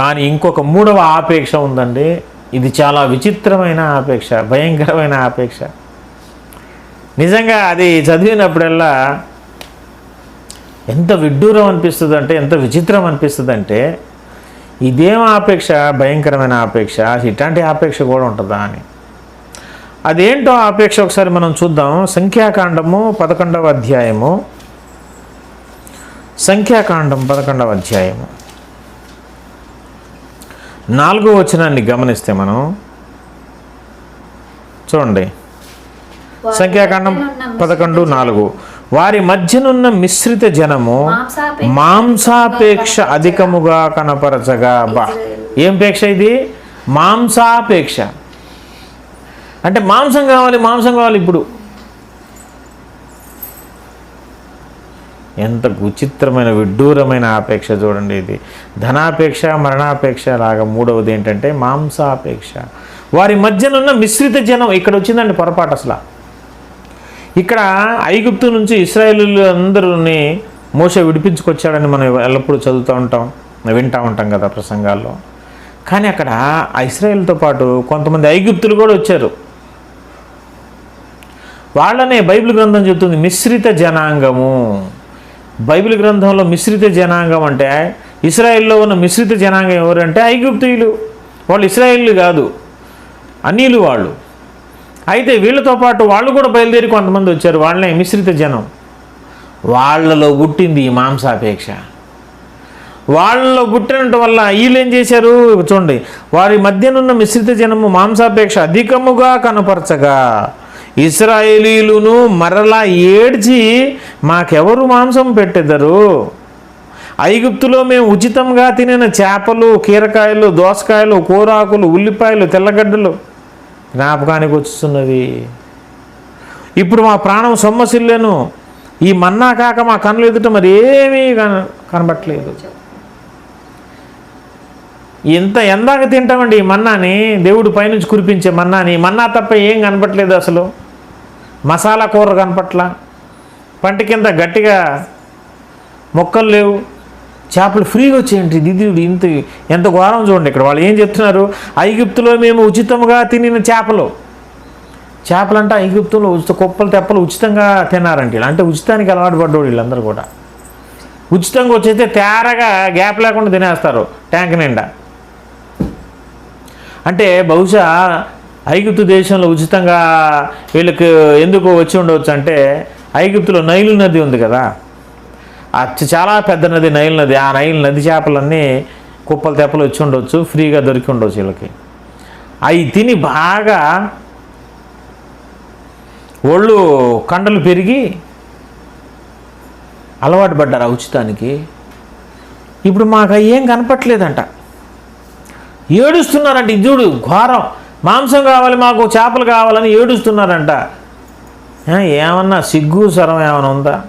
కానీ ఇంకొక మూడవ ఆపేక్ష ఉందండి. ఇది చాలా విచిత్రమైన ఆపేక్ష భయంకరమైన ఆపేక్ష. నిజంగా అది చదివినప్పుడల్లా ఎంత విడ్డూరం అనిపిస్తుంది అంటే ఎంత విచిత్రం అనిపిస్తుంది అంటే ఇదేం ఆపేక్ష భయంకరమైన ఆపేక్ష ఇట్లాంటి ఆపేక్ష కూడా ఉంటుందా అని. అదేంటో ఆపేక్ష ఒకసారి మనం చూద్దాం. సంఖ్యాకాండము పదకొండవ అధ్యాయము. సంఖ్యాకాండం పదకొండవ అధ్యాయము. నాలుగో వచనాన్ని గమనిస్తే మనం చూడండి. సంఖ్యాకాండం పదకొండు నాలుగు. వారి మధ్యనున్న మిశ్రిత జనము మాంసాపేక్ష అధికముగా కనపరచగా. బా. ఏం పేక్ష ఇది? మాంసాపేక్ష. అంటే మాంసం కావాలి మాంసం కావాలి ఇప్పుడు. ఎంత విచిత్రమైన విడ్డూరమైన ఆపేక్ష చూడండి ఇది. ధనాపేక్ష మరణాపేక్ష లాగా మూడవది ఏంటంటే మాంసాపేక్ష. వారి మధ్యనున్న మిశ్రిత జనం ఇక్కడ వచ్చిందండి పొరపాటు అసలు. ఇక్కడ ఐగుప్తు నుంచి ఇస్రాయేలీలు అందరూని మోస విడిపించుకొచ్చాడని మనం ఎల్లప్పుడూ చదువుతూ ఉంటాం వింటూ ఉంటాం కదా ప్రసంగాల్లో. కానీ అక్కడ ఇస్రాయేల్తో పాటు కొంతమంది ఐగుప్తులు కూడా వచ్చారు. వాళ్ళనే బైబిల్ గ్రంథం చెప్తుంది మిశ్రిత జనాంగము. బైబిల్ గ్రంథంలో మిశ్రిత జనాంగం అంటే ఇస్రాయిల్లో ఉన్న మిశ్రిత జనాంగం ఎవరంటే ఐగుప్తీయులు. వాళ్ళు ఇస్రాయిల్లు కాదు అన్నిలు వాళ్ళు. అయితే వీళ్ళతో పాటు వాళ్ళు కూడా బయలుదేరి కొంతమంది వచ్చారు వాళ్ళనే మిశ్రిత జనం. వాళ్ళలో పుట్టింది ఈ మాంసాపేక్ష. వాళ్ళలో పుట్టినట్టు వల్ల వీళ్ళు ఏం చేశారు? చూడండి వారి మధ్యనున్న మిశ్రిత జనము మాంసాపేక్ష అధికముగా కనపరచగా ఇస్రాయేలీలును మరలా ఏడ్చి మాకెవరు మాంసం పెట్టెదరు ఐగుప్తులో మేము ఉచితంగా తినిన చేపలు కీరకాయలు దోసకాయలు కూరాకులు ఉల్లిపాయలు తెల్లగడ్డలు జ్ఞాపకానికి వచ్చుతున్నవి ఇప్పుడు మా ప్రాణం సొమ్మసిల్లేను. ఈ మన్నా కాక మా కన్నులు ఎదుట మరి ఏమీ కన కనబట్టలేదు. ఇంత ఎందాక తింటామండి ఈ మన్నాని. దేవుడు పైనుంచి కురిపించే మన్నాని. మన్నా తప్ప ఏం కనపట్లేదు అసలు. మసాలా కూర కనపట్ల. పంట కింద గట్టిగా మొక్కలు లేవు. చేపలు ఫ్రీగా వచ్చేయండి ఇది ఇంత ఎంత ఘోరం చూడండి ఇక్కడ. వాళ్ళు ఏం చెప్తున్నారు? ఐగుప్తులో మేము ఉచితంగా తినిన చేపలు. చేపలంటే ఐగుప్తులో ఉచిత కుప్పలు తెప్పలు ఉచితంగా తిన్నారంట వీళ్ళు. అంటే ఉచితానికి అలవాటు పడ్డోడు వీళ్ళందరూ కూడా. ఉచితంగా వచ్చేస్తే తేరగా గ్యాప్ లేకుండా తినేస్తారు ట్యాంక్ నిండా. అంటే బహుశా ఐగుప్తు దేశంలో ఉచితంగా వీళ్ళకి ఎందుకు వచ్చి ఉండవచ్చు అంటే ఐగుప్తులో నైలు నది ఉంది కదా. అది చాలా పెద్ద నది నైలు నది. ఆ నైల్ నది చేపలన్నీ కుప్పలు తెప్పలు వచ్చి ఉండొచ్చు ఫ్రీగా దొరికి ఉండొచ్చు వీళ్ళకి. అవి తిని బాగా ఒళ్ళు కండలు పెరిగి అలవాటు పడ్డారు ఆ ఉచితానికి. ఇప్పుడు మాకు అవి ఏం కనపట్లేదంట. ఏడుస్తున్నారంట. ఇది చూడు ఘోరం. మాంసం కావాలి మాకు చేపలు కావాలని ఏడుస్తున్నారంట. ఏమన్నా సిగ్గు స్వరం ఏమైనా ఉందా?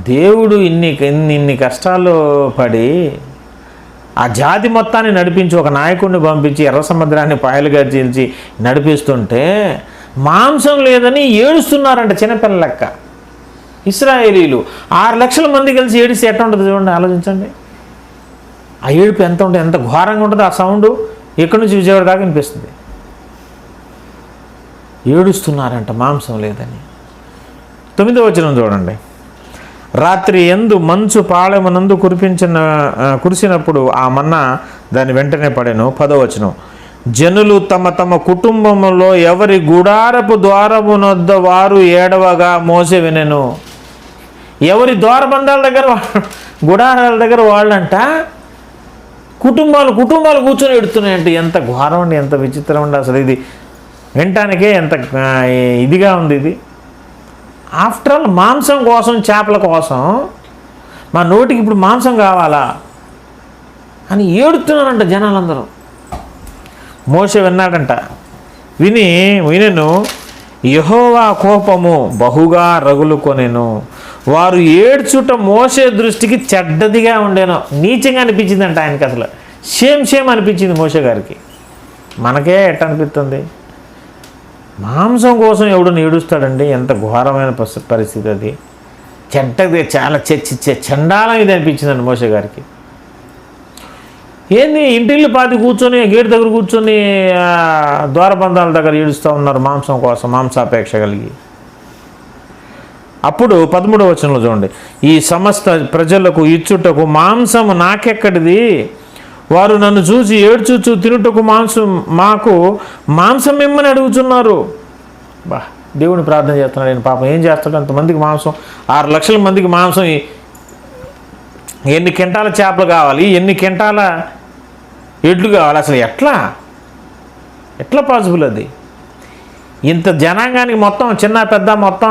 దేవుడు ఇన్ని ఇన్ని కష్టాలు పడి ఆ జాతి మొత్తాన్ని నడిపించి ఒక నాయకుడిని పంపించి ఎర్ర సముద్రాన్ని పాయలుగా చీల్చి నడిపిస్తుంటే మాంసం లేదని ఏడుస్తున్నారంట చిన్నపిల్ల లెక్క. ఇస్రాయేలీలు. ఆరు లక్షల మంది కలిసి ఏడిసి ఎట్లా ఉంటుంది చూడండి ఆలోచించండి. ఆ ఏడుపు ఎంత ఉంటుంది ఎంత ఘోరంగా ఉంటుందో ఆ సౌండ్ ఎక్కడి నుంచి విజయవాడ దాకా వినిపిస్తుంది. ఏడుస్తున్నారంట మాంసం లేదని. తొమ్మిదో వచనం చూడండి. రాత్రి ఎందు మంచు పాళెమునందు కురిపించిన కురిసినప్పుడు ఆ మన్నా దాని వెంటనే పడెను. పదో వచనం. జనులు తమ తమ కుటుంబంలో ఎవరి గుడారపు ద్వారమునొద్ద వారు ఏడవగా మోసే వినెను. ఎవరి ద్వారబంధాల దగ్గర గుడారాల దగ్గర వాళ్ళంట కుటుంబాలు కుటుంబాలు కూర్చొని ఎడుతున్నాయంటే ఎంత ఘోరం అండి ఎంత విచిత్రం అండి అసలు ఇది. వినటానికే ఎంత ఇదిగా ఉంది ఇది. ఆఫ్టర్ ఆల్ మాంసం కోసం చేపల కోసం మా నోటికి ఇప్పుడు మాంసం కావాలా? అని ఏడుతున్నారంట జనాలందరూ. మోస విన్నాడంట. విని వినెను యహోవా కోపము బహుగా రగులుకొనెను. వారు ఏడ్చుట మోసే దృష్టికి చెడ్డదిగా ఉండేనో నీచంగా అనిపించిందంట ఆయనకి అసలు. సేమ్ సేమ్ అనిపించింది మోసే గారికి. మనకే ఎట్ట అనిపిస్తుంది? మాంసం కోసం ఎవడు ఏడుస్తాడండి ఎంత ఘోరమైన పరిస్థితి అది. చెడ్డది చాలా చర్చిచ్చే చండాలం ఇది అనిపించిందండి మోసే గారికి. ఏంది ఇంటిల్లు పాతి కూర్చొని గేట్ దగ్గర కూర్చొని ద్వారబంధాల దగ్గర ఏడుస్తూ ఉన్నారు మాంసం కోసం మాంసాపేక్ష కలిగి. అప్పుడు పదమూడవ వచనంలో చూడండి. ఈ సమస్త ప్రజలకు ఇచ్చుటకు మాంసం నాకెక్కడిది? వారు నన్ను చూసి ఏడ్చుచు తినుటకు మాంసం మాకు మాంసం ఇమ్మని అడుగుతున్నారు. బా దేవుని ప్రార్థన చేస్తున్నాడు నేను పాపం. ఏం చేస్తాడు? అంతమందికి మాంసం ఆరు లక్షల మందికి మాంసం ఎన్ని కింటాల చేపలు కావాలి? ఎన్ని కింటాల ఎడ్లు కావాలి? అసలు ఎట్లా? ఎట్లా పాసిబుల్ అది? ఇంత జనాంగానికి మొత్తం చిన్న పెద్ద మొత్తం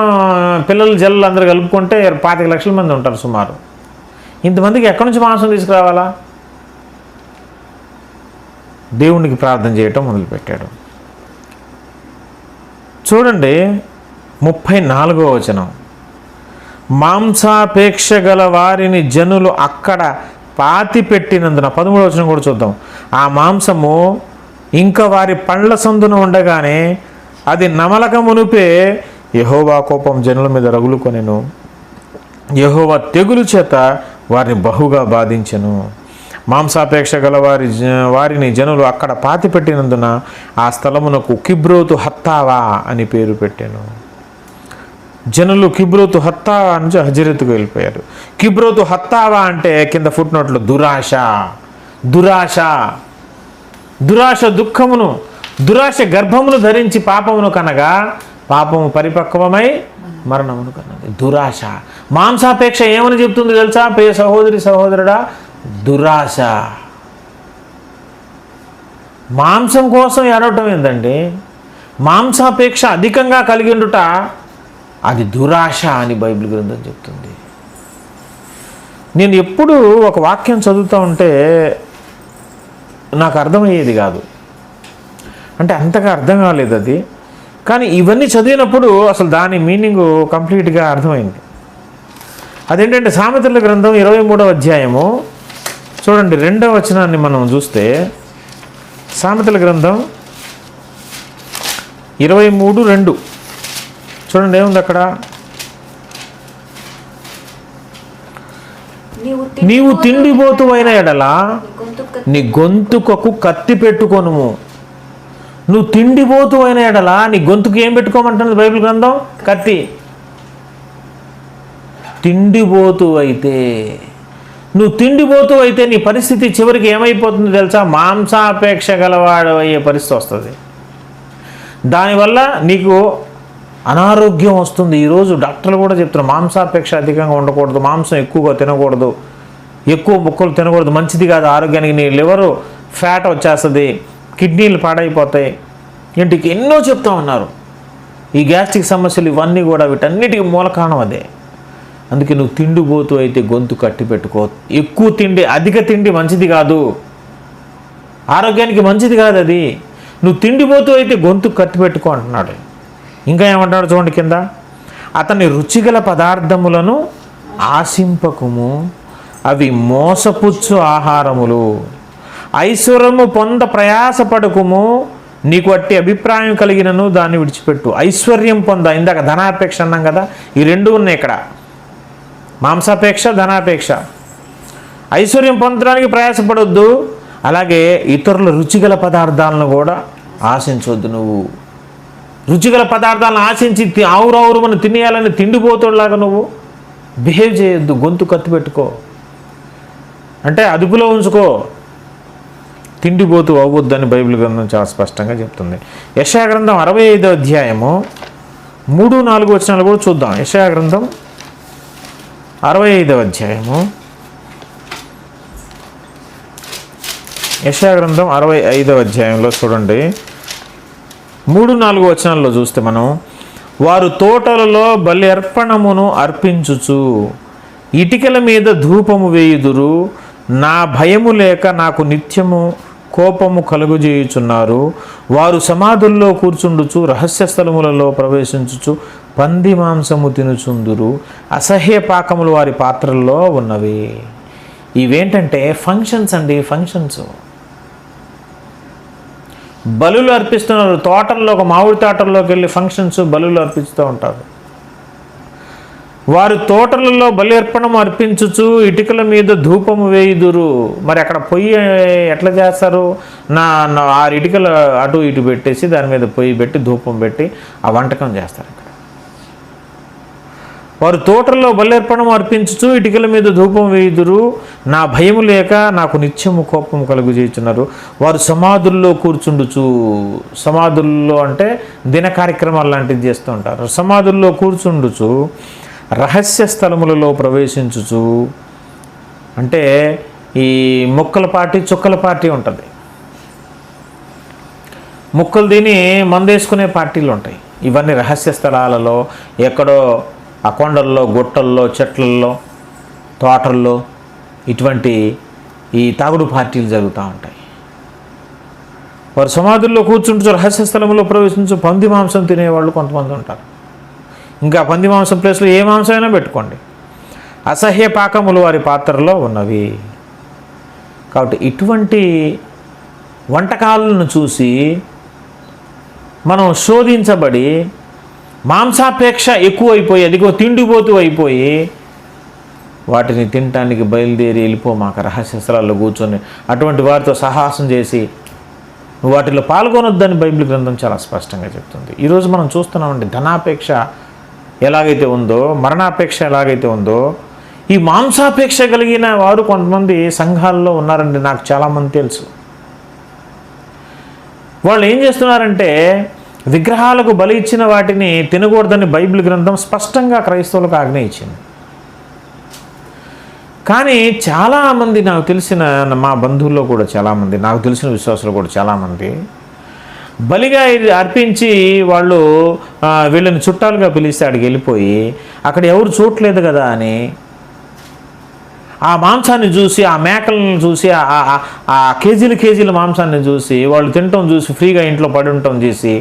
పిల్లలు జల్లలు అందరూ కలుపుకుంటే పాతిక లక్షల మంది ఉంటారు సుమారు. ఇంతమందికి ఎక్కడి నుంచి మాంసం తీసుకురావాలా? దేవునికి ప్రార్థన చేయటం మొదలుపెట్టాడు. చూడండి ముప్పై నాలుగో వచనం. మాంసాపేక్ష గల వారిని జనులు అక్కడ పాతి పెట్టినందున పదమూడవచనం కూడా చూద్దాం. ఆ మాంసము ఇంకా వారి పండ్ల సందున ఉండగానే అది నమలక మునుపే యహోవా కోపం జనుల మీద రగులుకొనెను. యహోవా తెగులు చేత వారిని బహుగా బాధించెను. మాంసాపేక్ష గల వారి వారిని జనులు అక్కడ పాతి పెట్టినందున ఆ స్థలమునకు కిబ్రోతు హత్తావా అని పేరు పెట్టాను. జనులు కిబ్రోతు హత్తావా నుంచి హజరత్కు వెళ్ళిపోయారు. కిబ్రోతు హత్తావా అంటే కింద ఫుట్ నోట్లో దురాశ. దురాశ. దురాశ దుఃఖమును దురాశ గర్భమును ధరించి పాపమును కనగా పాపము పరిపక్వమై మరణమును కన్నది దురాశ. మాంసాపేక్ష ఏమని చెప్తుంది తెలుసా? ప్రియ సహోదరి సహోదరుడా దురాశ. మాంసం కోసం ఏడవటం ఏంటండి మాంసాపేక్ష అధికంగా కలిగి ఉండుట అది దురాశ అని బైబిల్ గ్రంథం చెప్తుంది. నేను ఎప్పుడు ఒక వాక్యం చదువుతూ ఉంటే నాకు అర్థమయ్యేది కాదు. అంటే అంతగా అర్థం కాలేదు అది. కానీ ఇవన్నీ చదివినప్పుడు అసలు దాని మీనింగ్ కంప్లీట్గా అర్థమైంది. అదేంటంటే సామెతల గ్రంథం ఇరవై మూడవ అధ్యాయము. చూడండి రెండవ వచనాన్ని మనం చూస్తే సామెతల గ్రంథం ఇరవై మూడు రెండు. చూడండి ఏముంది అక్కడ? నీవు నీవు తిండిపోతు అయిన ఎడలా నీ గొంతుకకు కత్తి పెట్టుకొనుము. నువ్వు తిండిపోతూ అయిన ఎడలా నీ గొంతుకు ఏం పెట్టుకోమంటున్నది బైబిల్ గ్రంథం? కత్తి. తిండిపోతూ అయితే నువ్వు తిండిపోతూ అయితే నీ పరిస్థితి చివరికి ఏమైపోతుంది తెలుసా? మాంసాపేక్ష గలవాడు అయ్యే పరిస్థితి వస్తుంది. దానివల్ల నీకు అనారోగ్యం వస్తుంది. ఈరోజు డాక్టర్లు కూడా చెప్తున్నారు మాంసాపేక్ష అధికంగా ఉండకూడదు మాంసం ఎక్కువగా తినకూడదు ఎక్కువ ముక్కలు తినకూడదు మంచిది కాదు ఆరోగ్యానికి నీ లివరు ఫ్యాట్ వచ్చేస్తుంది. కిడ్నీలు పాడైపోతాయి. ఇంటికి ఎన్నో చెప్తా ఉన్నారు. ఈ గ్యాస్ట్రిక్ సమస్యలు ఇవన్నీ కూడా వీటన్నిటికీ మూల కారణం అదే. అందుకే నువ్వు తిండిపోతూ అయితే గొంతు కట్టి పెట్టుకో. ఎక్కువ తిండి అధిక తిండి మంచిది కాదు. ఆరోగ్యానికి మంచిది కాదు అది. నువ్వు తిండిపోతూ అయితే గొంతు కట్టి పెట్టుకో అంటున్నాడు. ఇంకా ఏమంటాడు చూడండి కింద. అతని రుచిగల పదార్థములను ఆశింపకము. అవి మోసపుచ్చు ఆహారములు. ఐశ్వర్యము పొంద ప్రయాసపడకుము నీకు అట్టి అభిప్రాయం కలిగినను దాన్ని విడిచిపెట్టు. ఐశ్వర్యం పొంద. ఇందాక ధనాపేక్ష అన్నాం కదా ఈ రెండు ఉన్నాయి ఇక్కడ. మాంసాపేక్ష ధనాపేక్ష. ఐశ్వర్యం పొందడానికి ప్రయాసపడొద్దు అలాగే ఇతరుల రుచిగల పదార్థాలను కూడా ఆశించవద్దు నువ్వు. రుచిగల పదార్థాలను ఆశించి ఆవురావురు మనం తినేయాలని తిండిపోతులాగా నువ్వు. బిహేవ్ చేయొద్దు గొంతు కత్తి పెట్టుకో. అంటే అదుపులో ఉంచుకో. తిండిపోతూ అవ్వద్దని బైబిల్ గ్రంథం చాలా స్పష్టంగా చెప్తుంది. యశాగ్రంథం అరవై ఐదో అధ్యాయము మూడు నాలుగు వచనాలు కూడా చూద్దాం. యశాగ్రంథం అరవై ఐదవ అధ్యాయము యశాగ్రంథం అరవై ఐదవ అధ్యాయంలో చూడండి. మూడు నాలుగు వచనాల్లో చూస్తే మనం వారు తోటలలో బలి అర్పణమును అర్పించుచు ఇటికల మీద ధూపము వేయుదురు. నా భయము లేక నాకు నిత్యము కోపము కలుగుజేయుచున్నారు. వారు సమాధుల్లో కూర్చుండుచు రహస్య స్థలములలో ప్రవేశించుచు పంది మాంసము తినుచుందురు. అసహ్య పాకములు వారి పాత్రల్లో ఉన్నవి. ఇవేంటంటే ఫంక్షన్స్ అండి ఫంక్షన్స్. బలులు అర్పిస్తున్నారు. తోటల్లో ఒక మామిడి తోటల్లోకి వెళ్ళి ఫంక్షన్స్ బలులు అర్పిస్తూ ఉంటారు. వారు తోటలలో బలి అర్పించుచు ఇటుకల మీద ధూపము వేయుదురు. మరి అక్కడ పొయ్యి ఎట్లా చేస్తారు? నా ఆరు ఇటుకలు అటు ఇటు పెట్టేసి దాని మీద పొయ్యి పెట్టి ధూపం పెట్టి ఆ వంటకం చేస్తారు అక్కడ. వారు తోటల్లో బల్లేర్పణం అర్పించుచు ఇటుకల మీద ధూపం వేయుదురు. నా భయము లేక నాకు నిత్యము కోపం కలుగు చేస్తున్నారు వారు సమాధుల్లో కూర్చుండుచు సమాధుల్లో అంటే దిన కార్యక్రమాలు లాంటివి చేస్తూ ఉంటారు. సమాధుల్లో కూర్చుండుచు రహస్య స్థలములలో ప్రవేశించుచు. అంటే ఈ ముక్కల పార్టీ చుక్కల పార్టీ ఉంటుంది. ముక్కలు తిని మందేసుకునే పార్టీలు ఉంటాయి. ఇవన్నీ రహస్య స్థలాలలో ఎక్కడో ఆ కొండల్లో గుట్టల్లో చెట్లల్లో తోటల్లో ఇటువంటి ఈ తాగుడు పార్టీలు జరుగుతూ ఉంటాయి. వారు సమాధుల్లో కూర్చుంటూ రహస్య స్థలంలో ప్రవేశించు పంది మాంసం తినేవాళ్ళు కొంతమంది ఉంటారు. ఇంకా పంది మాంసం ప్లేస్లో ఏ మాంసం అయినా పెట్టుకోండి. అసహ్య పాకములు వారి పాత్రలో ఉన్నవి. కాబట్టి ఇటువంటి వంటకాలను చూసి మనం శోధించబడి మాంసాపేక్ష ఎక్కువైపోయి అదిగో తిండిపోతూ అయిపోయి వాటిని తినటానికి బయలుదేరి వెళ్ళిపో మాకు రహస్య కూర్చొని అటువంటి వారితో సాహసం చేసి వాటిలో పాల్గొనొద్దని బైబిల్ గ్రంథం చాలా స్పష్టంగా చెప్తుంది. ఈరోజు మనం చూస్తున్నామండి ధనాపేక్ష ఎలాగైతే ఉందో మరణాపేక్ష ఎలాగైతే ఉందో ఈ మాంసాపేక్ష కలిగిన వారు కొంతమంది సంఘాల్లో ఉన్నారండి నాకు చాలామంది తెలుసు. వాళ్ళు ఏం చేస్తున్నారంటే విగ్రహాలకు బలి ఇచ్చిన వాటిని తినకూడదని బైబిల్ గ్రంథం స్పష్టంగా క్రైస్తవులకు ఆజ్ఞ ఇచ్చింది. కానీ చాలామంది నాకు తెలిసిన మా బంధువుల్లో కూడా చాలామంది నాకు తెలిసిన విశ్వాసులు కూడా చాలామంది బలిగా ఇది అర్పించి వాళ్ళు వీళ్ళని చుట్టాలుగా పిలిస్తే అక్కడికి వెళ్ళిపోయి అక్కడ ఎవరు చూడలేదు కదా అని ఆ మాంసాన్ని చూసి ఆ మేకలను చూసి ఆ- కేజీలు కేజీల మాంసాన్ని చూసి వాళ్ళు తినటం చూసి ఫ్రీగా ఇంట్లో పడి ఉండటం చేసి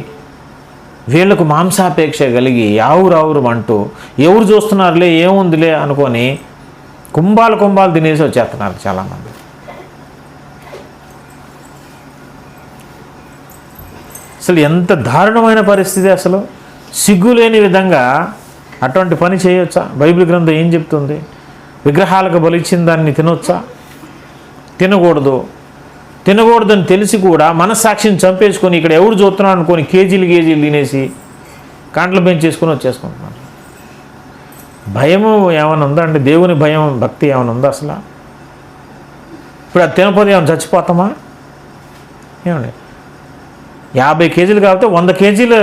వీళ్ళకు మాంసాపేక్ష కలిగి ఆవురు ఆవురు అంటూ ఎవరు చూస్తున్నారులే ఏముందిలే అనుకొని కుంభాలు కుంభాలు తినేసి వచ్చేస్తున్నారు చాలామంది. అసలు ఎంత దారుణమైన పరిస్థితి అసలు. సిగ్గు లేని విధంగా అటువంటి పని చేయొచ్చా? బైబిల్ గ్రంథం ఏం చెప్తుంది? విగ్రహాలకు బలిచ్చిన దాన్ని తినొచ్చా? తినకూడదు. తినకూడదని తెలిసి కూడా మనస్సాక్షిని చంపేసుకొని ఇక్కడ ఎవరు చూస్తున్నాడు అనుకొని కేజీలు కేజీలు తినేసి కాంటలు పెంచేసుకొని వచ్చేసుకుంటున్నాడు భయము ఏమైనా ఉందా అండి? దేవుని భయం భక్తి ఏమైనా ఉందా అసలు? ఇప్పుడు అది తినపోతే ఏమైనా చచ్చిపోతామా? ఏమండి యాభై కేజీలు కాబట్టి వంద కేజీలు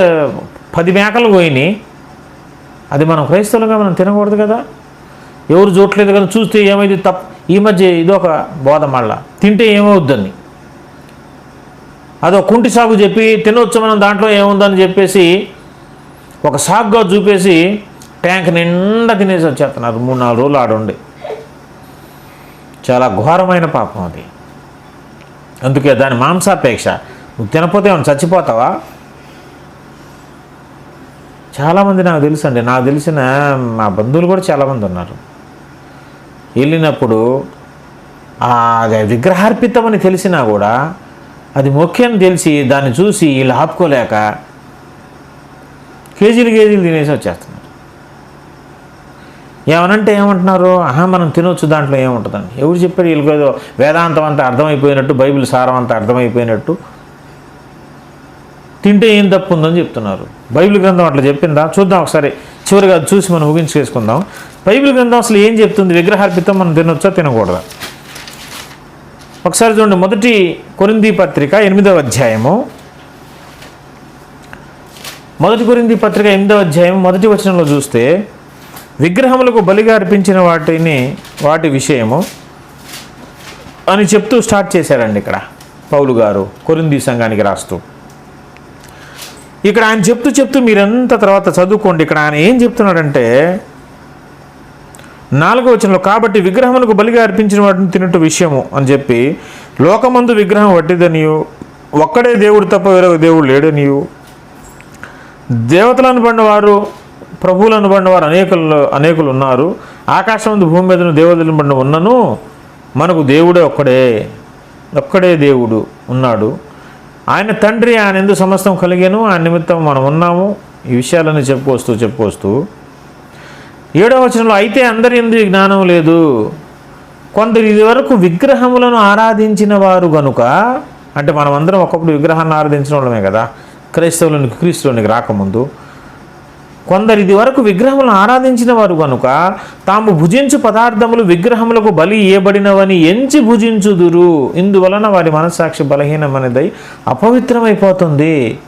పది మేకలు పోయినాయి. అది మనం క్రైస్తవులుగా మనం తినకూడదు కదా. ఎవరు చూడలేదు కదా చూస్తే ఏమైంది? తప్ప ఈ మధ్య ఇదొక బోధ మళ్ళా. తింటే ఏమవుద్దని. అదో కుంటి సాగు చెప్పి తినొచ్చు మనం దాంట్లో ఏముందని చెప్పేసి ఒక సాగుగా చూపేసి ట్యాంక్ నిండా తినేసి వచ్చేస్తున్నారు. మూడు నాలుగు రోజులు ఆడుండి. చాలా ఘోరమైన పాపం అది. అందుకే దాని మాంసాపేక్ష. నువ్వు తినపోతే ఏమైనా చచ్చిపోతావా? చాలామంది నాకు తెలుసు అండి నాకు తెలిసిన మా బంధువులు కూడా చాలామంది ఉన్నారు. వెళ్ళినప్పుడు అది అది విగ్రహార్పితమని తెలిసినా కూడా అది ముఖ్యం తెలిసి దాన్ని చూసి వీళ్ళు ఆపుకోలేక కేజీలు కేజీలు తినేసి వచ్చేస్తున్నారు. ఏమనంటే ఏమంటున్నారు? ఆహా మనం తినొచ్చు దాంట్లో ఏముంటుందండి? ఎవరు చెప్పారు వీళ్ళకి ఏదో వేదాంతం అంతా అర్థమైపోయినట్టు బైబిల్ సారం అంతా అర్థమైపోయినట్టు తింటే ఏం తప్పు ఉందని చెప్తున్నారు. బైబిల్ గ్రంథం అట్లా చెప్పిందా? చూద్దాం ఒకసారి. చివరిగా అది చూసి మనం ముగించుకేసుకుందాం బైబిల్ గ్రంథం అసలు ఏం చెప్తుంది? విగ్రహార్పితం మనం తినొచ్చా తినకూడదా? ఒకసారి చూడండి. మొదటి కొరింది పత్రిక ఎనిమిదవ అధ్యాయము. మొదటి కొరింది పత్రిక ఎనిమిదవ అధ్యాయం మొదటి వచనంలో చూస్తే విగ్రహములకు బలిగా అర్పించిన వాటిని వాటి విషయము అని చెప్తూ స్టార్ట్ చేశారండి ఇక్కడ పౌలు గారు కొరింది సంఘానికి రాస్తూ. ఇక్కడ ఆయన చెప్తూ చెప్తూ మీరంతా తర్వాత చదువుకోండి. ఇక్కడ ఆయన ఏం చెప్తున్నాడంటే నాలుగో వచనంలో కాబట్టి విగ్రహములకు బలిగా అర్పించిన వాటిని తినట్టు విషయము అని చెప్పి లోకమందు విగ్రహం వట్టిదనియు ఒక్కడే దేవుడు తప్ప వేరొక దేవుడు లేడనియు. దేవతలను పడిన వారు ప్రభువులను పడిన వారు అనేకులు అనేకులు ఉన్నారు. ఆకాశం భూమి మీద దేవతలను పడిన ఉన్నను మనకు దేవుడే ఒక్కడే ఒక్కడే దేవుడు ఉన్నాడు. ఆయన తండ్రి ఆయన ఎందు సమస్తం కలిగాను ఆయన నిమిత్తం మనం ఉన్నాము. ఈ విషయాలన్నీ చెప్పుకొస్తూ చెప్పుకొస్తూ ఏడవ వచనంలో అయితే అందరి ఎందుకు జ్ఞానం లేదు. కొందరు ఇదివరకు విగ్రహములను ఆరాధించిన వారు గనుక అంటే మనం అందరం ఒకప్పుడు విగ్రహాన్ని ఆరాధించిన వాళ్ళమే కదా. క్రైస్తవులను క్రీస్తులోనికి రాకముందు కొందరు ఇది వరకు విగ్రహములను ఆరాధించిన వారు కనుక తాము భుజించు పదార్థములు విగ్రహములకు బలి ఇయ్యబడినవని ఎంచి భుజించుదురు. ఇందువలన వారి మనస్సాక్షి బలహీనమనేదై అపవిత్రమైపోతుంది.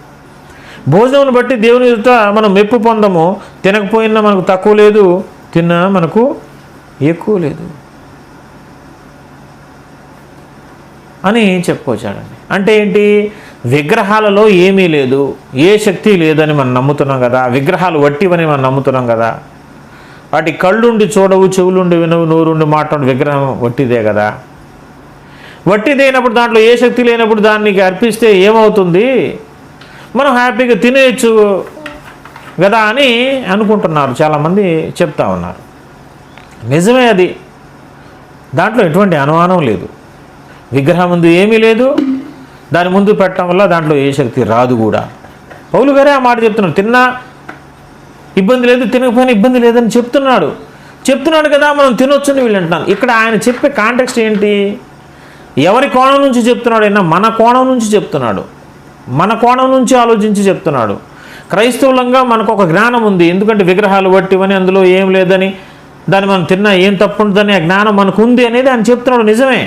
భోజనం బట్టి దేవుని ఎదుట మనం మెప్పు పొందము. తినకపోయినా మనకు తక్కువ లేదు తిన్నా మనకు ఎక్కువ లేదు అని చెప్పుకోవచ్చాడండి అంటే ఏంటి? విగ్రహాలలో ఏమీ లేదు ఏ శక్తి లేదని మనం నమ్ముతున్నాం కదా విగ్రహాలు వట్టివని మనం నమ్ముతున్నాం కదా. వాటి కళ్ళుండి చూడవు చెవులుండి వినవు నోరుండి మాట్లాడు విగ్రహం వట్టిదే కదా. వట్టిదైనప్పుడు దాంట్లో ఏ శక్తి లేనప్పుడు దానికి అర్పిస్తే ఏమవుతుంది? మనం హ్యాపీగా తినేయచ్చు కదా అని అనుకుంటున్నారు చాలామంది చెప్తా ఉన్నారు. నిజమే అది. దాంట్లో ఎటువంటి అనుమానం లేదు. విగ్రహం ముందు ఏమీ లేదు దాని ముందు పెట్టడం వల్ల దాంట్లో ఏ శక్తి రాదు కూడా. పౌలు గారే ఆ మాట చెప్తున్నాడు తిన్నా ఇబ్బంది లేదు తినకపోయినా ఇబ్బంది లేదని చెప్తున్నాడు. చెప్తున్నాడు కదా మనం తినొచ్చని వీళ్ళు అంటున్నాను ఇక్కడ ఆయన చెప్పే కాంటెక్స్ట్ ఏంటి? ఎవరి కోణం నుంచి చెప్తున్నాడు అయినా మన కోణం నుంచి చెప్తున్నాడు. మన కోణం నుంచి ఆలోచించి చెప్తున్నాడు. క్రైస్తవులంగా మనకు ఒక జ్ఞానం ఉంది. ఎందుకంటే విగ్రహాలు పట్టివని అందులో ఏం లేదని దాన్ని మనం తిన్నా ఏం తప్పు ఉంటుందని ఆ జ్ఞానం మనకు ఉంది అనేది ఆయన చెప్తున్నాడు నిజమే.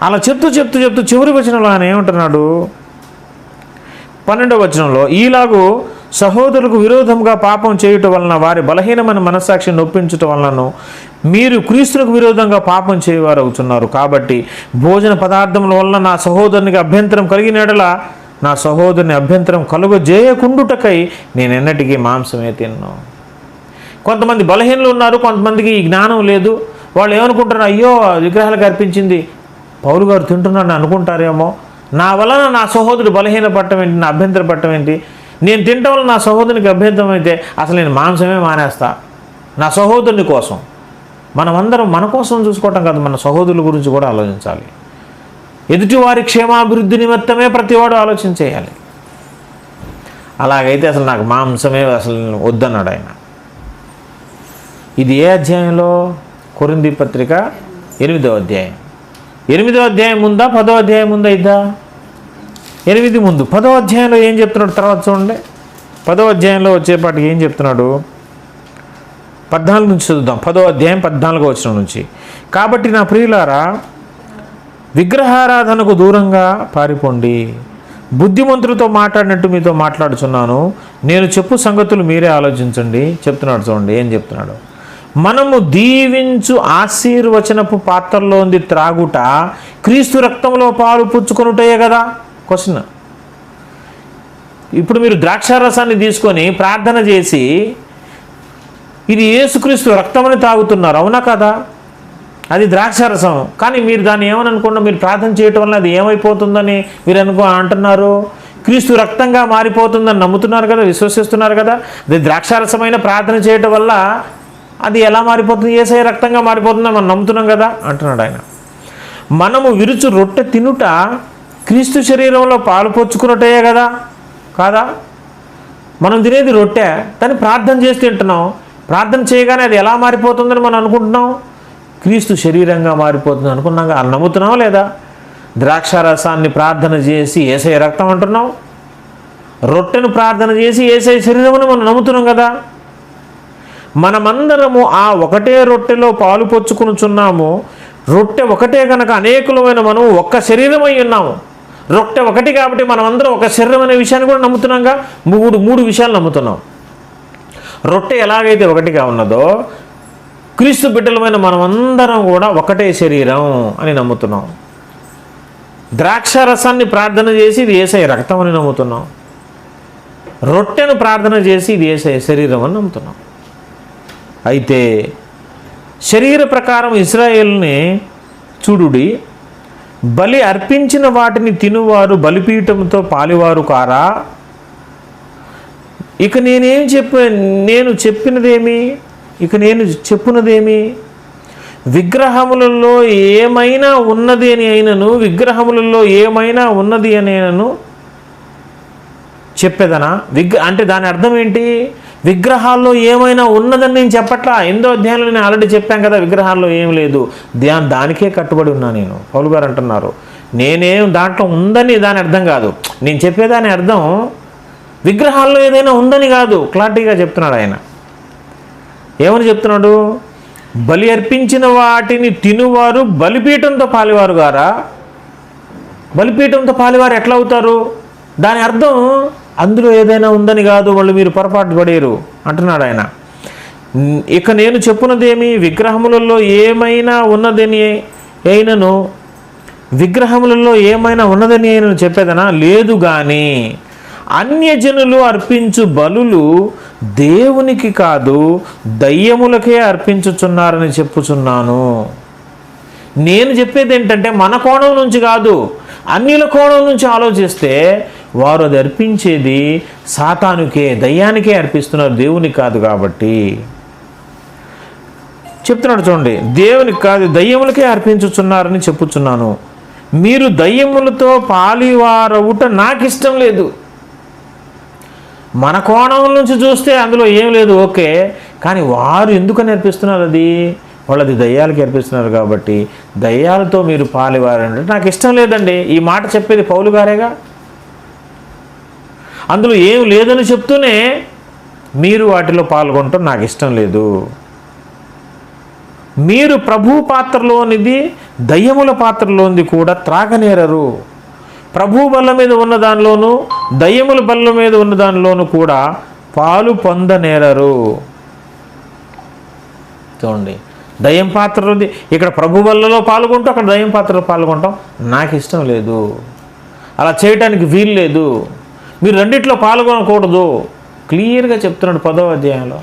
అలా చెప్తూ చెప్తూ చెప్తూ చివరి వచనంలో ఆయన ఏమంటున్నాడు? పన్నెండవ వచనంలో ఈలాగు సహోదరులకు విరోధంగా పాపం చేయుట వలన వారి బలహీనమైన మనస్సాక్షిని నొప్పించటం వలనను మీరు క్రీస్తులకు విరోధంగా పాపం చేయవారు అవుతున్నారు కాబట్టి భోజన పదార్థముల వల్ల నా సహోదరునికి అభ్యంతరం కలిగినడల నా సహోదరుని అభ్యంతరం కలుగజేయకుండుటకై నేను ఎన్నటికీ మాంసమే తిన్నాను కొంతమంది బలహీనలు ఉన్నారు కొంతమందికి ఈ జ్ఞానం లేదు. వాళ్ళు ఏమనుకుంటారు అయ్యో విగ్రహాలకు అర్పించింది పౌరు గారు తింటున్నాడు అనుకుంటారేమో? నా వలన నా సహోదరుడు బలహీన పట్టం ఏంటి? నా అభ్యంతర పట్టం ఏంటి? నేను తినటం వల్ల నా సహోదరునికి అభ్యంతరం అయితే అసలు నేను మాంసమే మానేస్తా. నా సహోదరుని కోసం. మనమందరం మన కోసం చూసుకోవటం కాదు మన సహోదరుల గురించి కూడా ఆలోచించాలి. ఎదుటివారి క్షేమాభివృద్ధి నిమిత్తమే ప్రతివాడు ఆలోచన చేయాలి అలాగైతే అసలు నాకు మాంసమే అసలు వద్దన్నాడు ఆయన. ఇది ఏ అధ్యాయంలో? కొరింది పత్రిక ఎనిమిదో అధ్యాయం. ఎనిమిదో అధ్యాయం ఉందా? పదో అధ్యాయం ఉందా ఇద్దా? ఎనిమిది ముందు. పదో అధ్యాయంలో ఏం చెప్తున్నాడు? తర్వాత చూడండి. పదో అధ్యాయంలో వచ్చేపాటికి ఏం చెప్తున్నాడు? పద్నాలుగు నుంచి చదువుదాం. పదో అధ్యాయం పద్నాలుగో వచ్చిన నుంచి. కాబట్టి నా ప్రియులారా విగ్రహారాధనకు దూరంగా పారిపోండి. బుద్ధిమంతులతో మాట్లాడినట్టు మీతో మాట్లాడుచున్నాను. నేను చెప్పు సంగతులు మీరే ఆలోచించండి. చెప్తున్నాడు చూడండి. ఏం చెప్తున్నాడు? మనము దీవించు ఆశీర్వచనపు పాత్రలోంది త్రాగుట క్రీస్తు రక్తంలో పాలు పుచ్చుకొనుటయే కదా? క్వశ్చన్ ఇప్పుడు మీరు ద్రాక్షారసాన్ని తీసుకొని ప్రార్థన చేసి ఇది ఏసుక్రీస్తు రక్తమని తాగుతున్నారు అవునా కదా? అది ద్రాక్షారసం. కానీ మీరు దాన్ని ఏమని మీరు ప్రార్థన చేయటం వల్ల అది ఏమైపోతుందని మీరు అనుకో అంటున్నారు. క్రీస్తు రక్తంగా మారిపోతుందని నమ్ముతున్నారు కదా విశ్వసిస్తున్నారు కదా. అది ద్రాక్షారసమైన ప్రార్థన చేయటం వల్ల అది ఎలా మారిపోతుంది? ఏసఐ రక్తంగా మారిపోతుందని మనం నమ్ముతున్నాం కదా? అంటున్నాడు ఆయన. మనము విరుచు రొట్టె తినుట క్రీస్తు శరీరంలో పాలు పొచ్చుకున్నట్టే కదా? కాదా? మనం తినేది రొట్టె దాన్ని ప్రార్థన చేసి తింటున్నాం. ప్రార్థన చేయగానే అది ఎలా మారిపోతుందని మనం అనుకుంటున్నాం? క్రీస్తు శరీరంగా మారిపోతుంది అనుకున్నాం కదా? నమ్ముతున్నాం లేదా? ద్రాక్షారసాన్ని ప్రార్థన చేసి ఏసై రక్తం అంటున్నాం. రొట్టెను ప్రార్థన చేసి ఏసై శరీరం మనం నమ్ముతున్నాం కదా? మనమందరము ఆ ఒకటే రొట్టెలో పాలు పొచ్చుకునుచున్నాము రొట్టె ఒకటే కనుక అనేకులమైన మనం ఒక్క శరీరమై ఉన్నాము. రొట్టె ఒకటి కాబట్టి మనమందరం ఒక శరీరం అనే విషయాన్ని కూడా నమ్ముతున్నాంగా? మూడు మూడు విషయాలు నమ్ముతున్నాం. రొట్టె ఎలాగైతే ఒకటిగా ఉన్నదో క్రీస్తు బిడ్డలమైన మనమందరం కూడా ఒకటే శరీరం అని నమ్ముతున్నాం. ద్రాక్ష రసాన్ని ప్రార్థన చేసి ఇది ఏసై రక్తం అని నమ్ముతున్నాం. రొట్టెను ప్రార్థన చేసి ఇది ఏసై శరీరం అని నమ్ముతున్నాం. అయితే శరీర ప్రకారం ఇస్రాయేల్ని చూడుడి బలి అర్పించిన వాటిని తినువారు బలిపీఠంతో పాలివారు కారా? ఇక నేనేం చెప్ప నేను చెప్పినదేమి? ఇక నేను చెప్పునదేమి? విగ్రహములలో ఏమైనా ఉన్నది అని అయినను విగ్రహములలో ఏమైనా ఉన్నది అని అయినను చెప్పేదనా? విగ్ర అంటే దాని అర్థం ఏంటి? విగ్రహాల్లో ఏమైనా ఉన్నదని నేను చెప్పట్లా? ఎందో అధ్యాయంలో నేను ఆల్రెడీ చెప్పాను కదా విగ్రహాల్లో ఏం లేదు. దా దానికే కట్టుబడి ఉన్నా నేను. పౌలు గారు అంటున్నారు నేనేం దాంట్లో ఉందని దాని అర్థం కాదు. నేను చెప్పేదాని అర్థం విగ్రహాల్లో ఏదైనా ఉందని కాదు. క్లారిటీగా చెప్తున్నాడు ఆయన. ఏమని చెప్తున్నాడు? బలి అర్పించిన వాటిని తినువారు బలిపీఠంతో పాలివారు గారా? బలిపీఠంతో పాలివారు ఎట్లా అవుతారు? దాని అర్థం అందులో ఏదైనా ఉందని కాదు వాళ్ళు మీరు పొరపాటు పడేరు అంటున్నాడు ఆయన. ఇక నేను చెప్పున్నదేమి విగ్రహములలో ఏమైనా ఉన్నదని అయినను విగ్రహములలో ఏమైనా ఉన్నదని అయినను చెప్పేదనా? లేదు కానీ అన్యజనులు అర్పించు బలులు దేవునికి కాదు దయ్యములకే అర్పించుచున్నారని చెప్పుచున్నాను. నేను చెప్పేది ఏంటంటే మన కోణం నుంచి కాదు అన్యుల కోణం నుంచి ఆలోచిస్తే వారు అది అర్పించేది సాతానుకే దయ్యానికే అర్పిస్తున్నారు. దేవునికి కాదు కాబట్టి. చెప్తున్నాడు చూడండి దేవునికి కాదు దయ్యములకే అర్పించుచున్నారని చెప్పుచున్నాను. మీరు దయ్యములతో పాలివారవుట నాకు ఇష్టం లేదు. మన కోణం నుంచి చూస్తే అందులో ఏం లేదు ఓకే. కానీ వారు ఎందుకని అర్పిస్తున్నారు అది? వాళ్ళది దయ్యాలకి అర్పిస్తున్నారు కాబట్టి దయ్యాలతో మీరు పాలివారంటే నాకు ఇష్టం లేదండి. ఈ మాట చెప్పేది పౌలు గారేగా? అందులో ఏం లేదని చెప్తూనే మీరు వాటిలో పాల్గొనటం నాకు ఇష్టం లేదు. మీరు ప్రభు పాత్రలోనిది దయ్యముల పాత్రలోనిది కూడా త్రాగనేరరు. ప్రభు బల్ల మీద ఉన్న దానిలోనూ దయ్యముల బల్ల మీద ఉన్న దానిలోనూ కూడా పాలు పొందనేరరు. చూడండి దయ్యం పాత్రలోది ఇక్కడ ప్రభు బల్లలో పాల్గొంటూ అక్కడ దయ్యం పాత్రలో పాల్గొంటాం నాకు ఇష్టం లేదు. అలా చేయటానికి వీలు లేదు. మీరు రెండిట్లో పాల్గొనకూడదు. క్లియర్గా చెప్తున్నాడు పదో అధ్యాయంలో.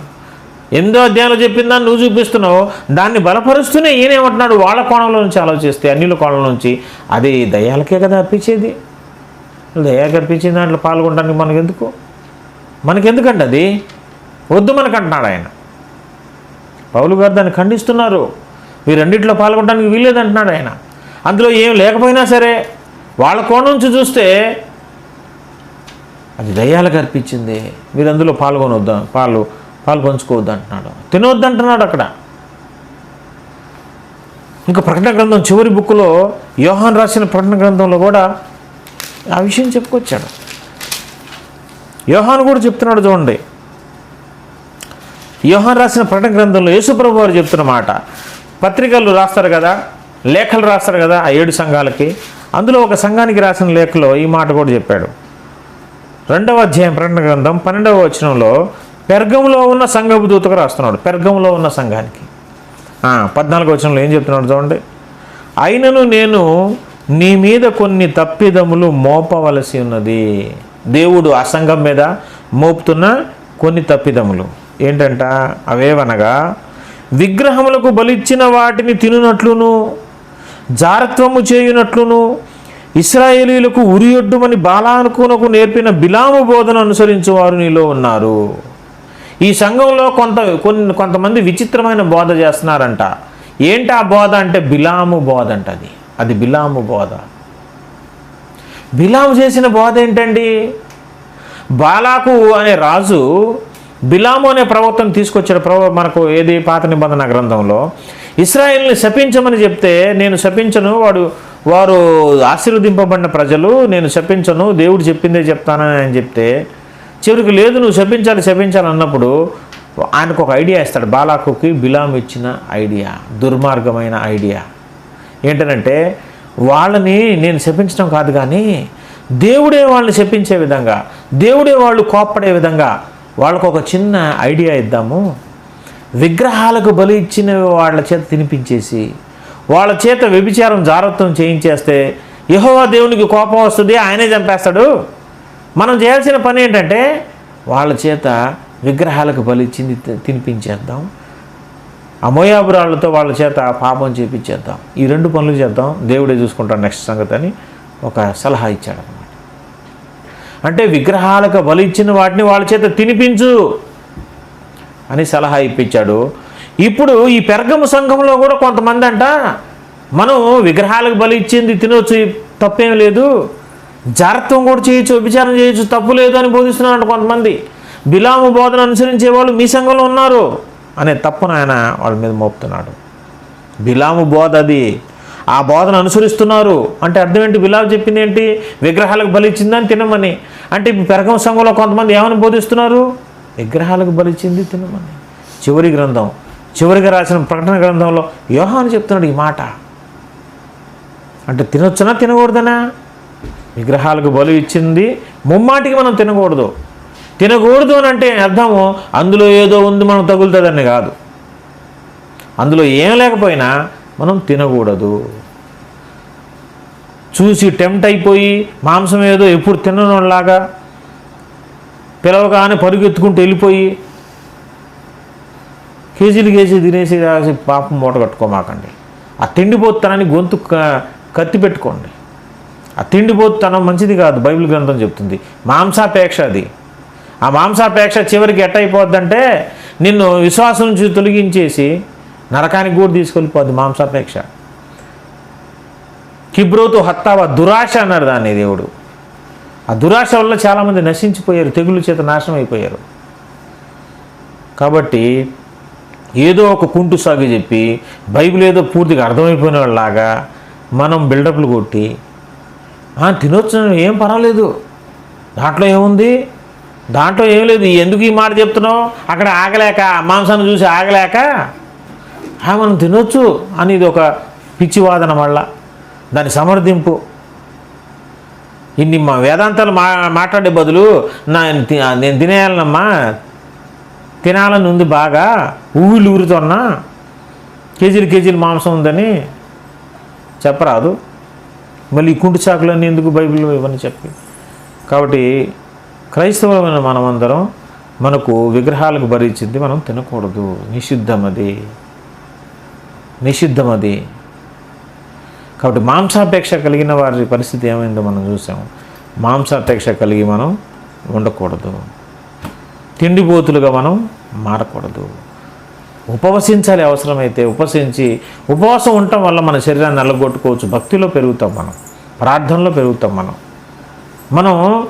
ఎనిమిదో అధ్యాయంలో చెప్పిన దాన్ని నువ్వు చూపిస్తున్నావు. దాన్ని బలపరుస్తూనే ఈయనేమంటున్నాడు వాళ్ళ కోణంలో నుంచి ఆలోచిస్తే అన్నిల కోణం నుంచి. అది దయాలకే కదా అర్పించేది. దయా అర్పించిన దాంట్లో పాల్గొనడానికి మనకెందుకు? మనకెందుకండి అది? వద్దు మనకంటున్నాడు ఆయన. పౌలు గారు దాన్ని ఖండిస్తున్నారు. మీరు రెండిట్లో పాల్గొనడానికి వీల్లేదంటున్నాడు ఆయన. అందులో ఏం లేకపోయినా సరే వాళ్ళ కోణం నుంచి చూస్తే అది దయ్యాలకు అర్పించింది. మీరు అందులో పాల్గొనొద్దా? పాలు పాలు పంచుకోవద్దు అంటున్నాడు. తినవద్దు అంటున్నాడు అక్కడ. ఇంకా ప్రకటన గ్రంథం చివరి బుక్లో యోహాన్ రాసిన ప్రకటన గ్రంథంలో కూడా ఆ విషయం చెప్పుకొచ్చాడు. యోహాన్ కూడా చెప్తున్నాడు చూడండి. యోహాన్ రాసిన ప్రకటన గ్రంథంలో యేసుప్రభు వారు చెప్తున్న మాట. పత్రికలు రాస్తారు కదా లేఖలు రాస్తారు కదా ఆ ఏడు సంఘాలకి. అందులో ఒక సంఘానికి రాసిన లేఖలో ఈ మాట కూడా చెప్పాడు. రెండవ అధ్యాయం ప్రకటన గ్రంథం పన్నెండవ వచనంలో పెర్గంలో ఉన్న సంఘపు దూతకు రాస్తున్నాడు. పెర్గంలో ఉన్న సంఘానికి. పద్నాలుగు వచనంలో ఏం చెప్తున్నాడు చూడండి. అయినను నేను నీ మీద కొన్ని తప్పిదములు మోపవలసి ఉన్నది. దేవుడు ఆ సంఘం మీద మోపుతున్న కొన్ని తప్పిదములు. ఏంటంట? అవేవనగా విగ్రహములకు బలిచ్చిన వాటిని తినునట్లును జారత్వము చేయునట్లును ఇస్రాయేలీలకు ఉరియొడ్డుమని బాలానుకునకు నేర్పిన బిలాము బోధన అనుసరించువారు నీలో ఉన్నారు. ఈ సంఘంలో కొంత కొన్ని కొంతమంది విచిత్రమైన బోధ చేస్తున్నారంట. ఏంటి ఆ బోధ అంటే బిలాము బోధ అంట అది. అది బిలాము బోధ. బిలాము చేసిన బోధ ఏంటండి? బాలాకు అనే రాజు బిలాము అనే ప్రవక్తను తీసుకొచ్చాడు. ప్రవ మనకు ఏది? పాత నిబంధన గ్రంథంలో. ఇస్రాయేల్ని శపించమని చెప్తే నేను శపించను వాడు వారు ఆశీర్వదింపబడిన ప్రజలు నేను శపించను దేవుడు చెప్పిందే చెప్తానని అని చెప్తే చివరికి లేదు నువ్వు శపించాలి శపించాలి అన్నప్పుడు ఆయనకు ఒక ఐడియా ఇస్తాడు. బాలాకుకి బిలాం ఇచ్చిన ఐడియా దుర్మార్గమైన ఐడియా. ఏంటనంటే వాళ్ళని నేను శపించడం కాదు కానీ దేవుడే వాళ్ళని శపించే విధంగా దేవుడే వాళ్ళు కోప్పడే విధంగా వాళ్ళకు ఒక చిన్న ఐడియా ఇద్దాము. విగ్రహాలకు బలి ఇచ్చిన వాళ్ళ చేత తినిపించేసి వాళ్ళ చేత వ్యభిచారం జారత్వం చేయించేస్తే యహోవా దేవునికి కోపం వస్తుంది ఆయనే చంపేస్తాడు. మనం చేయాల్సిన పని ఏంటంటే వాళ్ళ చేత విగ్రహాలకు బలిచ్చింది తినిపించేద్దాం. అమోయాబురాళ్ళతో వాళ్ళ చేత పాపం చేపించేద్దాం. ఈ రెండు పనులు చేద్దాం. దేవుడే చూసుకుంటాడు నెక్స్ట్ సంగతి అని ఒక సలహా ఇచ్చాడు అనమాట అంటే విగ్రహాలకు బలి ఇచ్చిన వాటిని వాళ్ళ చేత తినిపించు అని సలహా ఇప్పించాడు. ఇప్పుడు ఈ పెరగము సంఘంలో కూడా కొంతమంది అంట మనం విగ్రహాలకు బలి ఇచ్చింది తినొచ్చు తప్పేం లేదు. జాగ్రత్తం కూడా చేయొచ్చు విచారం చేయొచ్చు తప్పు లేదు అని బోధిస్తున్నారంట కొంతమంది. బిలాము బోధన అనుసరించే వాళ్ళు మీ సంఘంలో ఉన్నారు అనే తప్పును ఆయన వాళ్ళ మీద మోపుతున్నాడు. బిలాము బోధ అది. ఆ బోధన అనుసరిస్తున్నారు. అంటే అర్థం ఏంటి? బిలాము చెప్పింది ఏంటి? విగ్రహాలకు బలి ఇచ్చిందని తినమని. అంటే ఇప్పుడు పెరగం సంఘంలో కొంతమంది ఏమని బోధిస్తున్నారు? విగ్రహాలకు బలి ఇచ్చింది తినమని. చివరి గ్రంథం. చివరిగా రాసిన ప్రకటన గ్రంథంలో యోహాను చెప్తున్నాడు ఈ మాట. అంటే తినొచ్చునా తినకూడదనా? విగ్రహాలకు బలి ఇచ్చింది ముమ్మాటికి మనం తినకూడదు. తినకూడదు అని అంటే అర్థము? అందులో ఏదో ఉంది మనం తగులుతుందని కాదు. అందులో ఏం లేకపోయినా మనం తినకూడదు. చూసి టెంప్ట్ అయిపోయి మాంసం ఏదో ఎప్పుడు తినడంలాగా పిలవగానే పరుగెత్తుకుంటూ వెళ్ళిపోయి కేజీలు కేజీలు తినేసి రాసి పాపం మూట కట్టుకోమాకండి. ఆ తిండిపోతానని గొంతు కత్తి పెట్టుకోండి. ఆ తిండిపోతనం మంచిది కాదు బైబిల్ గ్రంథం చెప్తుంది. మాంసాపేక్ష అది. ఆ మాంసాపేక్ష చివరికి ఎట్టయిపోద్దంటే నిన్ను విశ్వాసం నుంచి తొలగించేసి నరకానికి కూడా తీసుకెళ్ళిపోద్ది మాంసాపేక్ష. కిబ్రోతు హత్తావ దురాశ అన్నారు దాన్ని దేవుడు. ఆ దురాశ వల్ల చాలామంది నశించిపోయారు తెగులు చేత నాశనం అయిపోయారు. కాబట్టి ఏదో ఒక కుంటు సాగు చెప్పి బైబిల్ ఏదో పూర్తిగా అర్థమైపోయిన వాళ్ళలాగా మనం బిల్డప్లు కొట్టి తినొచ్చు ఏం పర్వాలేదు. దాంట్లో ఏముంది? దాంట్లో ఏం లేదు. ఎందుకు ఈ మాట చెప్తున్నావు? అక్కడ ఆగలేక మాంసాన్ని చూసి ఆగలేక మనం తినొచ్చు అనేది ఒక పిచ్చివాదన వల్ల దాని సమర్థింపు. ఇన్ని మా వేదాంతాలు మా మాట్లాడే బదులు నా తి- నేను తినేయాలనమ్మా. తినాలని ఉంది బాగా ఊళ్ళు ఊరుతున్నా కేజీలు కేజీలు మాంసం ఉందని చెప్పరాదు. మళ్ళీ ఈ కుంటి చాకులన్నీ ఎందుకు బైబిల్లో ఇవన్నీ చెప్పి. కాబట్టి క్రైస్తవులమైన మనమందరం మనకు విగ్రహాలకు భరించింది మనం తినకూడదు. నిషిద్ధమది. నిషిద్ధమది. కాబట్టి మాంసాపేక్ష కలిగిన వారి పరిస్థితి ఏమైందో మనం చూసాము. మాంసాపేక్ష కలిగి మనం ఉండకూడదు. తిండిపోతులుగా మనం మారకూడదు. ఉపవసించాలి అవసరమైతే ఉపసించి ఉపవాసం ఉండటం వల్ల మన శరీరాన్ని నల్లగొట్టుకోవచ్చు. భక్తిలో పెరుగుతాం మనం ప్రార్థనలో పెరుగుతాం మనం. మనం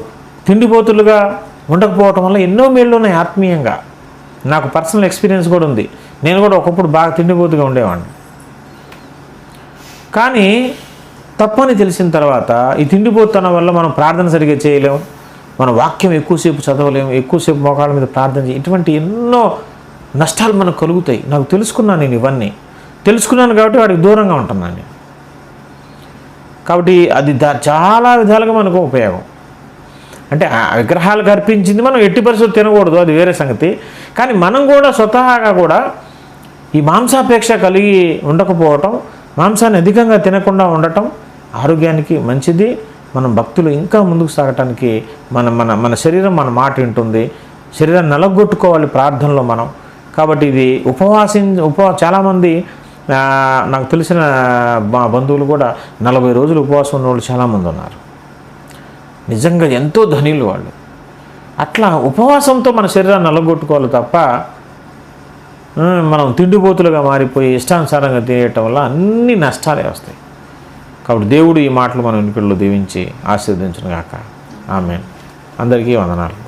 తిండిపోతులుగా ఉండకపోవటం వల్ల ఎన్నో మేళ్ళు ఉన్నాయి ఆత్మీయంగా. నాకు పర్సనల్ ఎక్స్పీరియన్స్ కూడా ఉంది. నేను కూడా ఒకప్పుడు బాగా తిండిపోతుగా ఉండేవాడిని. కానీ తప్పని తెలిసిన తర్వాత ఈ తిండిపోతున్న వల్ల మనం ప్రార్థన సరిగ్గా చేయలేం మన వాక్యం ఎక్కువసేపు చదవలేము ఎక్కువసేపు మోకాళ్ళ మీద ప్రార్థన చేయ ఇటువంటి ఎన్నో నష్టాలు మనకు కలుగుతాయి. నాకు తెలుసుకున్నాను నేను ఇవన్నీ. తెలుసుకున్నాను కాబట్టి వాడికి దూరంగా ఉంటున్నాను నేను. కాబట్టి అది దా చాలా విధాలుగా మనకు ఉపయోగం. అంటే ఆ విగ్రహాలకు అర్పించింది మనం ఎట్టి పరిస్థితులు తినకూడదు అది వేరే సంగతి. కానీ మనం కూడా స్వతహాగా కూడా ఈ మాంసాపేక్ష కలిగి ఉండకపోవటం మాంసాన్ని అధికంగా తినకుండా ఉండటం ఆరోగ్యానికి మంచిది. మనం భక్తులు ఇంకా ముందుకు సాగటానికి మన మన మన శరీరం మన మాట వింటుంది. శరీరాన్ని నలగొట్టుకోవాలి ప్రార్థనలో మనం. కాబట్టి ఇది ఉపవాసం ఉప చాలామంది నాకు తెలిసిన మా బంధువులు కూడా నలభై రోజులు ఉపవాసం ఉన్న వాళ్ళు చాలామంది ఉన్నారు. నిజంగా ఎంతో ధనిలు వాళ్ళు. అట్లా ఉపవాసంతో మన శరీరాన్ని నలగొట్టుకోవాలి తప్ప మనం తిండిపోతులుగా మారిపోయి ఇష్టానుసారంగా తినేయటం వల్ల అన్ని నష్టాలే వస్తాయి. కాబట్టి దేవుడు ఈ మాటలు మన వెనుకల్లో దీవించి ఆశీర్వదించును గాక. ఆమె అందరికీ వందనాలు.